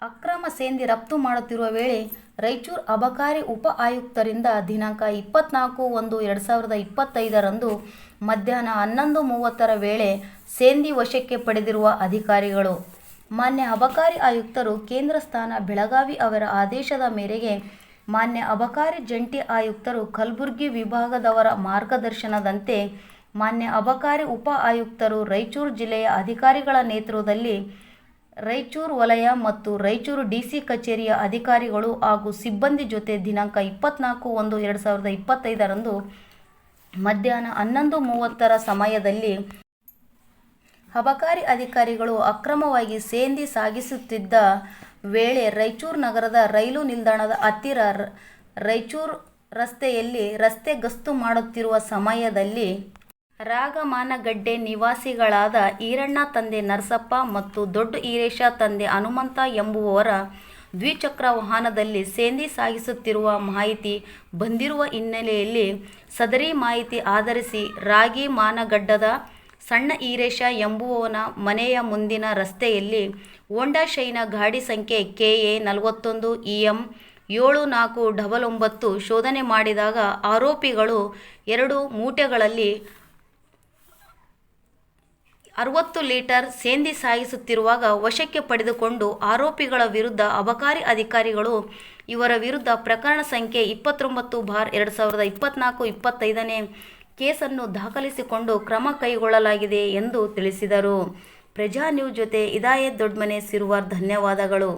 ಸೇಂದಿ ರಫ್ತು ಮಾಡುತ್ತಿರುವ ವೇಳೆ ರಾಯಚೂರು ಅಬಕಾರಿ ಉಪ ಆಯುಕ್ತರಿಂದ ದಿನಾಂಕ ಇಪ್ಪತ್ನಾಲ್ಕು ಒಂದು ಎರಡು ಸಾವಿರದ ಇಪ್ಪತ್ತೈದರಂದು ಮಧ್ಯಾಹ್ನ ಹನ್ನೊಂದು ಮೂವತ್ತರ ವೇಳೆ ಸೇಂದಿ ವಶಕ್ಕೆ ಪಡೆದಿರುವ ಅಧಿಕಾರಿಗಳು. ಮಾನ್ಯ ಅಬಕಾರಿ ಆಯುಕ್ತರು ಕೇಂದ್ರ ಸ್ಥಾನ ಬೆಳಗಾವಿ ಅವರ ಆದೇಶದ ಮೇರೆಗೆ ಮಾನ್ಯ ಅಬಕಾರಿ ಜಂಟಿ ಆಯುಕ್ತರು ಕಲಬುರಗಿ ವಿಭಾಗದವರ ಮಾರ್ಗದರ್ಶನದಂತೆ ಮಾನ್ಯ ಅಬಕಾರಿ ಉಪ ಆಯುಕ್ತರು ರಾಯಚೂರು ಜಿಲ್ಲೆಯ ಅಧಿಕಾರಿಗಳ ನೇತೃತ್ವದಲ್ಲಿ ರಾಯಚೂರು ವಲಯ ಮತ್ತು ರಾಯಚೂರು ಡಿಸಿ ಕಚೇರಿಯ ಅಧಿಕಾರಿಗಳು ಹಾಗೂ ಸಿಬ್ಬಂದಿ ಜೊತೆ ದಿನಾಂಕ ಇಪ್ಪತ್ನಾಲ್ಕು ಒಂದು ಎರಡು ಸಾವಿರದ ಇಪ್ಪತ್ತೈದರಂದು ಮಧ್ಯಾಹ್ನ ಹನ್ನೊಂದು ಮೂವತ್ತರ ಸಮಯದಲ್ಲಿ ಅಬಕಾರಿ ಅಧಿಕಾರಿಗಳು ಅಕ್ರಮವಾಗಿ ಸೇಂದಿ ಸಾಗಿಸುತ್ತಿದ್ದ ವೇಳೆ ರಾಯಚೂರು ನಗರದ ರೈಲು ನಿಲ್ದಾಣದ ಹತ್ತಿರ ರಾಯಚೂರು ರಸ್ತೆಯಲ್ಲಿ ರಸ್ತೆ ಗಸ್ತು ಮಾಡುತ್ತಿರುವ ಸಮಯದಲ್ಲಿ ರಾಗಮಾನಗಡ್ಡೆ ನಿವಾಸಿಗಳಾದ ಈರಣ್ಣ ತಂದೆ ನರಸಪ್ಪ ಮತ್ತು ದೊಡ್ಡ ಈರೇಶ ತಂದೆ ಹನುಮಂತ ಎಂಬುವವರ ದ್ವಿಚಕ್ರ ವಾಹನದಲ್ಲಿ ಸೇಂದಿ ಸಾಗಿಸುತ್ತಿರುವ ಮಾಹಿತಿ ಬಂದಿರುವ ಹಿನ್ನೆಲೆಯಲ್ಲಿ ಸದರಿ ಮಾಹಿತಿ ಆಧರಿಸಿ ರಾಗಿ ಮಾನಗಡ್ಡದ ಸಣ್ಣ ಈರೇಶ ಎಂಬುವವನ ಮನೆಯ ಮುಂದಿನ ರಸ್ತೆಯಲ್ಲಿ ಹೋಂಡಾ ಶೈನ ಗಾಡಿ ಸಂಖ್ಯೆ ಕೆ ಎ ನಲವತ್ತೊಂದು ಇ ಎಂ ಏಳು ನಾಲ್ಕು ಡಬಲ್ ಒಂಬತ್ತು ಶೋಧನೆ ಮಾಡಿದಾಗ ಆರೋಪಿಗಳು ಎರಡು ಮೂಟೆಗಳಲ್ಲಿ ಅರವತ್ತು ಲೀಟರ್ ಸೇಂದಿ ಸಾಗಿಸುತ್ತಿರುವಾಗ ವಶಕ್ಕೆ ಪಡೆದುಕೊಂಡು ಆರೋಪಿಗಳ ವಿರುದ್ಧ ಅಬಕಾರಿ ಅಧಿಕಾರಿಗಳು ಇವರ ವಿರುದ್ಧ ಪ್ರಕರಣ ಸಂಖ್ಯೆ ಇಪ್ಪತ್ತೊಂಬತ್ತು ಬಾರ್ ಎರಡು ಸಾವಿರದ ಇಪ್ಪತ್ತ್ನಾಲ್ಕು ಇಪ್ಪತ್ತೈದನೇ ಕೇಸನ್ನು ದಾಖಲಿಸಿಕೊಂಡು ಕ್ರಮ ಕೈಗೊಳ್ಳಲಾಗಿದೆ ಎಂದು ತಿಳಿಸಿದರು. ಪ್ರಜಾ ನ್ಯೂಸ್ ಜೊತೆ ಇದಾಯತ್ ದೊಡ್ಮನೆ ಸಿರುವಾರ್, ಧನ್ಯವಾದಗಳು.